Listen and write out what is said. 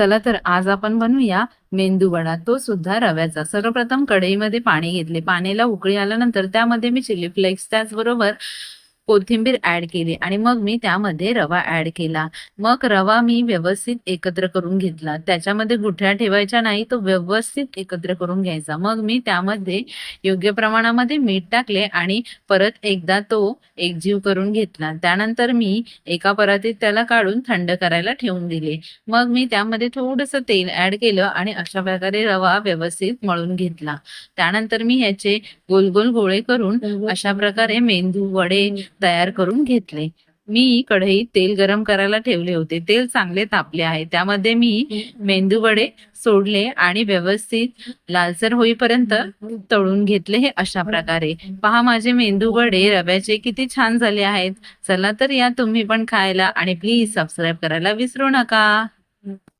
चला तर आज आपण बनवूया मेंदू वडा. तो सुद्धा रव्याचा. सर्वप्रथम कढईमध्ये पाणी घेतले. पाण्याला उकळी आल्यानंतर त्यामध्ये मी चिली फ्लेक्स त्याचबरोबर कोथिंबीर ऍड केली आणि मग मी त्यामध्ये रवा ऍड केला. मग रवा मी व्यवस्थित एकत्र करून घेतला. त्याच्यामध्ये गुठळ्या ठेवायच्या नाही तो व्यवस्थित एकत्र करून घ्यायचा. मग मी त्यामध्ये योग्य प्रमाणामध्ये मीठ टाकले आणि परत एकदा तो एकजीव करून घेतला. त्यानंतर मी एका परातीत त्याला काढून थंड करायला ठेवून दिले. मग मी त्यामध्ये थोडंसं तेल ऍड केलं आणि अशा प्रकारे रवा व्यवस्थित मळून घेतला. त्यानंतर मी ह्याचे गोल गोल गोळे करून अशा प्रकारे मेंदू वडे तयार करून घेतले. मी कढईत तेल गरम करायला ठेवले होते. तेल चांगले तापले आहे. त्यामध्ये मी मेंदू वडे सोडले आणि व्यवस्थित लालसर होईपर्यंत तळून घेतले हे अशा प्रकारे. पहा माझे मेंदू वडे रव्याचे किती छान झाले आहेत. चला तर या तुम्ही पण खायला आणि प्लीज सबस्क्राईब करायला विसरू नका.